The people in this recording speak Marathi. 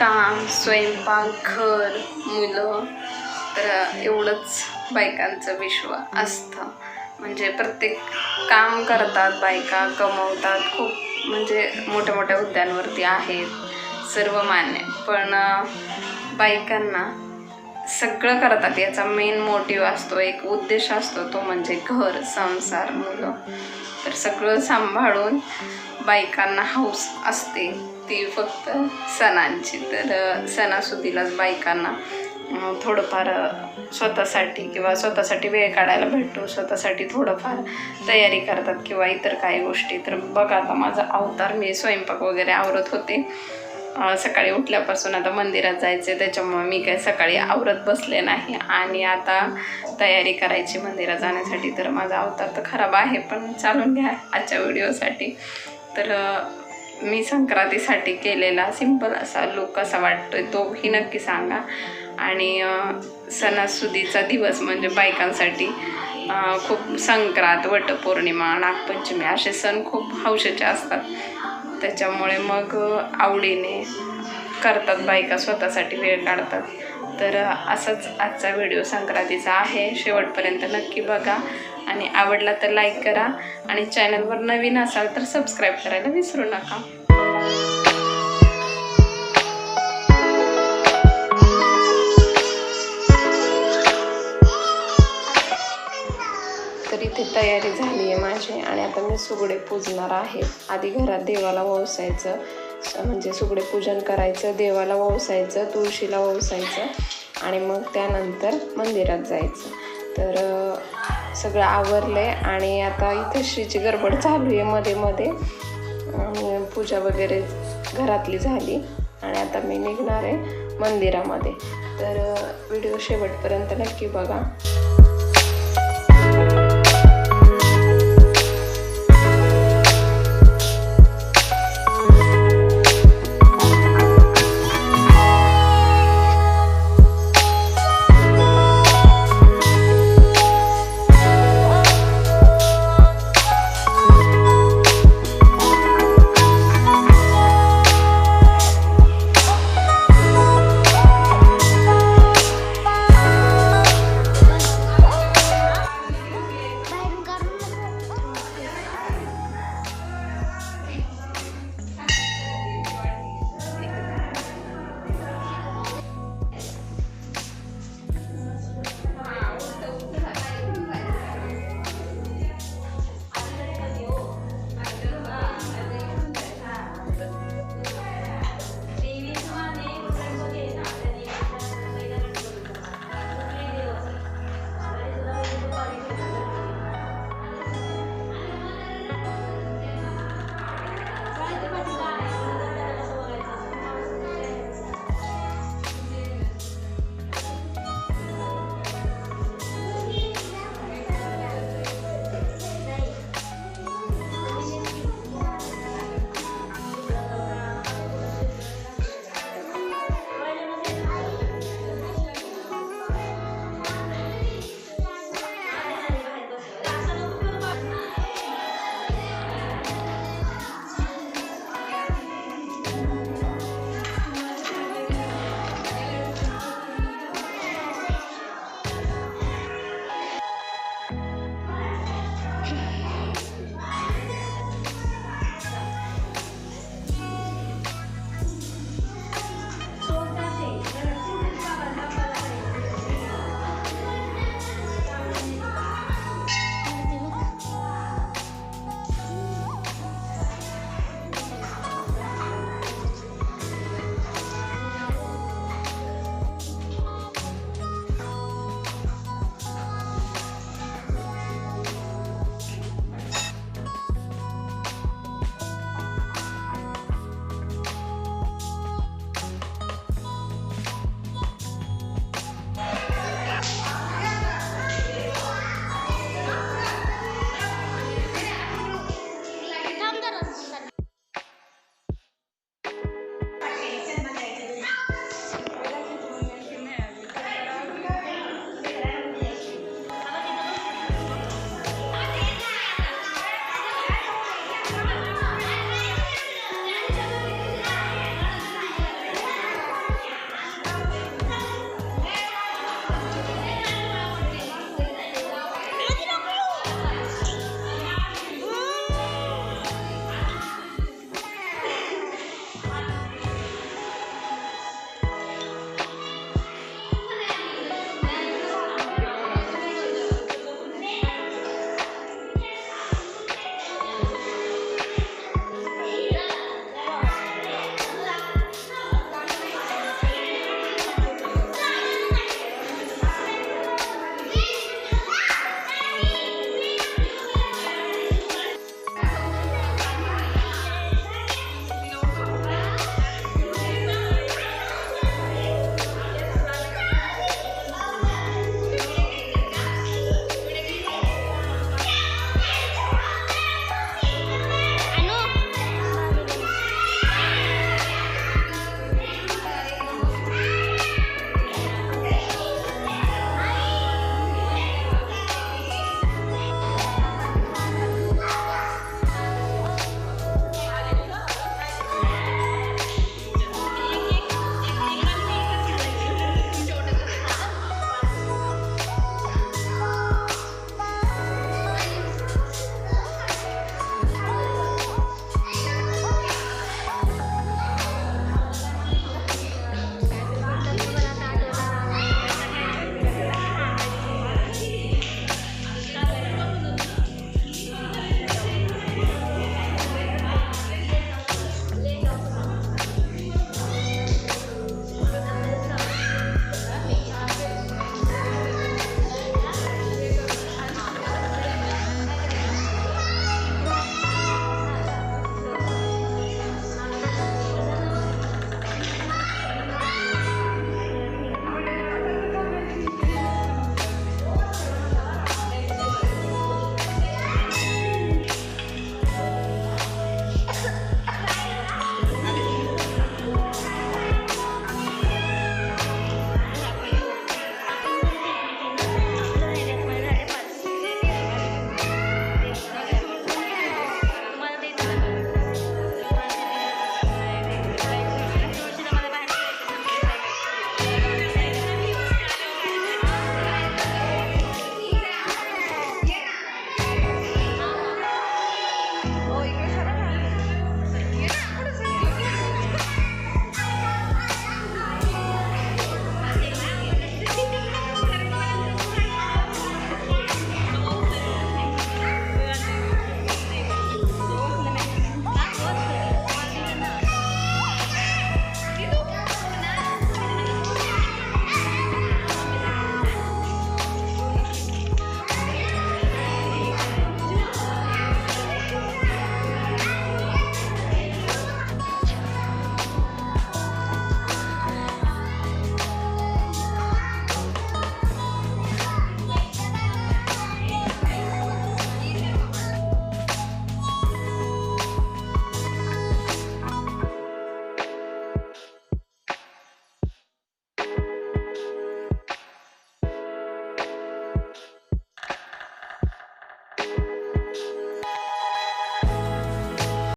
स्वयंपाक घर मुलं तर एवढंच बायकांचं विश्व असतं. म्हणजे प्रत्येक काम करतात बायका कमवतात. खूप म्हणजे मोठ्या मोठ्या हुद्द्यांवरती आहेत सर्व मान्य. पण बायकांना सगळं करतात. याचा मेन मोटिव्ह असतो एक उद्देश असतो तो म्हणजे घर संसार मुलं. तर सगळं सांभाळून बायकांना हौस असते. ती फक्त सणांची. तर सणासुदीलाच बायकांना थोडंफार स्वतःसाठी किंवा स्वतःसाठी वेळ काढायला भेटतो. स्वतःसाठी थोडंफार तयारी करतात किंवा इतर काही गोष्टी. तर बघा आता माझा अवतार मी स्वयंपाक वगैरे आवरत होते. सकाळी उठल्यापासून आता मंदिरात जायचे त्याच्यामुळे मी काही सकाळी आवरत बसले नाही. आणि आता तयारी करायची मंदिरात जाण्यासाठी. तर माझा अवतार तर खराब आहे पण चालून घ्या आजच्या व्हिडिओसाठी. तर मी संक्रांतीसाठी केलेला सिंपल असा लुक कसा वाटतोय तोही नक्की सांगा. आणि सणासुदीचा दिवस म्हणजे बायकांसाठी खूप संक्रांत वटपौर्णिमा नागपंचमी असे सण खूप हौशेचे असतात. त्याच्यामुळे मग आवडीने करतात बायका स्वतःसाठी वेळ काढतात. तर असाच आजचा व्हिडिओ संक्रांतीचा आहे. शेवटपर्यंत नक्की बघा. आणि आवडला तर लाईक करा. आणि चॅनलवर नवीन असाल तर सबस्क्राईब करायला विसरू नका. तर इथे तयारी झाली आहे माझी आणि आता मी सुगडे पूजणार आहे. आधी घरात देवाला वळसायचं म्हणजे सुगडे पूजन करायचं देवाला वळसायचं तुळशीला वळसायचं आणि मग त्यानंतर मंदिरात जायचं. तर सगळं आवरलं आहे आणि आता इथे श्रीची गडबड चालू आहे मध्ये मध्ये. पूजा वगैरे घरातली झाली. आणि आता मी निघणार आहे मंदिरामध्ये. तर व्हिडिओ शेवटपर्यंत नक्की बघा.